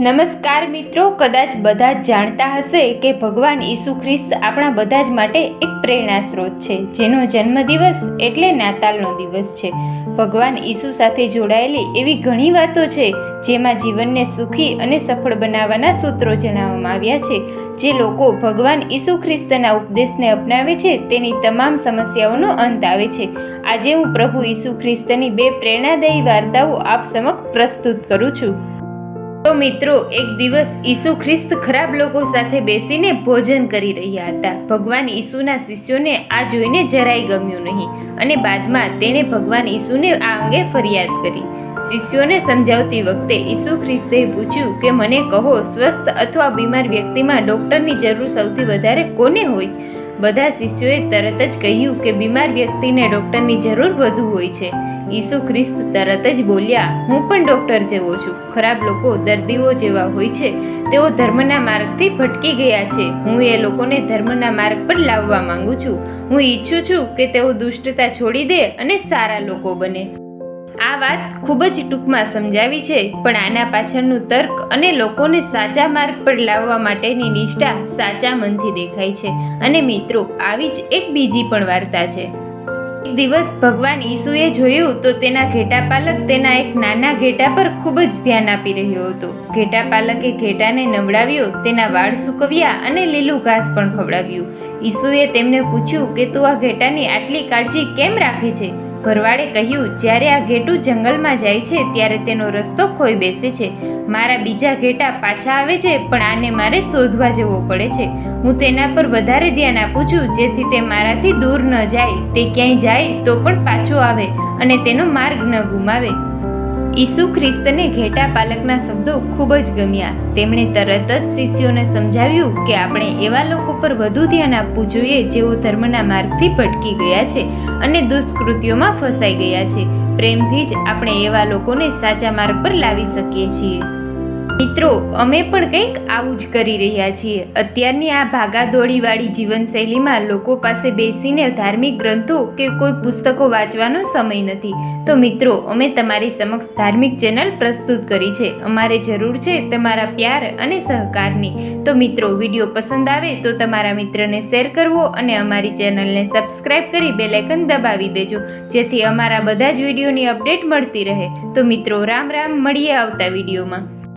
નમસ્કાર મિત્રો, કદાચ બધા જ જાણતા હશે કે ભગવાન ઈસુ ખ્રિસ્ત આપણા બધા જ માટે એક પ્રેરણા સ્ત્રોત છે. જેનો જન્મદિવસ એટલે નાતાલનો દિવસ છે. ભગવાન ઈસુ સાથે જોડાયેલી એવી ઘણી વાતો છે, જેમાં જીવનને સુખી અને સફળ બનાવવાના સૂત્રો જણાવવામાં આવ્યા છે. જે લોકો ભગવાન ઈસુ ખ્રિસ્તના ઉપદેશને અપનાવે છે, તેની તમામ સમસ્યાઓનો અંત આવે છે. આજે હું પ્રભુ ઈસુ ખ્રિસ્તની બે પ્રેરણાદાયી વાર્તાઓ આપ સમક્ષ પ્રસ્તુત કરું છું. તો મિત્રો, એક દિવસ ઈસુ ખ્રિસ્ત ખરાબ લોકો સાથે બેસીને ભોજન કરી રહ્યા હતા. ભગવાન ઈસુના શિષ્યોને આ જોઈને જરાય ગમ્યું નહીં અને બાદમાં તેણે ભગવાન ઈસુને આ અંગે ફરિયાદ કરી. શિષ્યોને સમજાવતી વખતે ઈસુ ખ્રિસ્તે પૂછ્યું કે, મને કહો, સ્વસ્થ અથવા બીમાર વ્યક્તિમાં ડૉક્ટરની જરૂર સૌથી વધારે કોને હોય? બધા શિષ્યોએ તરત જ કહ્યું કે બીમાર વ્યક્તિને ડૉક્ટરની જરૂર વધુ હોય છે. ઈસુ ખ્રિસ્ત તરત જ બોલ્યા, હું પણ ડૉક્ટર જેવો છું. ખરાબ લોકો દર્દીઓ જેવા હોય છે. તેઓ ધર્મના માર્ગથી ભટકી ગયા છે. હું એ લોકોને ધર્મના માર્ગ પર લાવવા માંગુ છું. હું ઈચ્છું છું કે તેઓ દુષ્ટતા છોડી દે અને સારા લોકો બને. આ વાત ખૂબ જ ટૂંકમાં સમજાવી છે, પણ આના પાછળનું તર્ક અને લોકોને સાચા માર્ગ પર લાવવા માટેની નિષ્ઠા સાચા મનથી દેખાય છે. અને મિત્રો, આવી જ એક બીજી પણ વાર્તા છે. એક દિવસ ભગવાન ઈસુએ જોયું તો તેના ઘેટા પાલક તેના એક નાના ઘેટા પર ખૂબ જ ધ્યાન આપી રહ્યો હતો. ઘેટા પાલકે ઘેટાને નવડાવ્યો, તેના વાળ સૂકવ્યા અને લીલું ઘાસ પણ ખવડાવ્યું. ઈસુએ તેમને પૂછ્યું કે તું આ ઘેટાની આટલી કાળજી કેમ રાખે છે? ભરવાડે કહ્યું, જ્યારે આ ઘેટું જંગલમાં જાય છે, ત્યારે તેનો રસ્તો ખોઈ બેસે છે. મારા બીજા ઘેટા પાછા આવે છે, પણ આને મારે શોધવા જવો પડે છે. હું તેના પર વધારે ધ્યાન આપું છું, જેથી તે મારાથી દૂર ન જાય. તે ક્યાંય જાય તો પણ પાછો આવે અને તેનો માર્ગ ન ગુમાવે. ઈસુ ખ્રિસ્તને ઘેટા પાલકના શબ્દો ખૂબ જ ગમ્યા. તેમણે તરત જ શિષ્યોને સમજાવ્યું કે આપણે એવા લોકો પર વધુ ધ્યાન આપવું જોઈએ જેઓ ધર્મના માર્ગથી ભટકી ગયા છે અને દુષ્કૃત્યોમાં ફસાઈ ગયા છે. પ્રેમથી જ આપણે એવા લોકોને સાચા માર્ગ પર લાવી શકીએ છીએ. મિત્રો, અમે પણ કંઈક આવું જ કરી રહ્યા છીએ. અત્યારની આ ભાગાદોડીવાળી જીવનશૈલીમાં લોકો પાસે બેસીને ધાર્મિક ગ્રંથો કે કોઈ પુસ્તકો વાંચવાનો સમય નથી. તો મિત્રો, અમે તમારી સમક્ષ ધાર્મિક ચેનલ પ્રસ્તુત કરી છે. અમારે જરૂર છે તમારા પ્યાર અને સહકારની. તો મિત્રો, વીડિયો પસંદ આવે તો તમારા મિત્રને શેર કરવો અને અમારી ચેનલને સબસ્ક્રાઈબ કરી બેલેકન દબાવી દેજો, જેથી અમારા બધા જ વિડીયોની અપડેટ મળતી રહે. તો મિત્રો, રામ રામ, મળીએ આવતા વિડીયોમાં.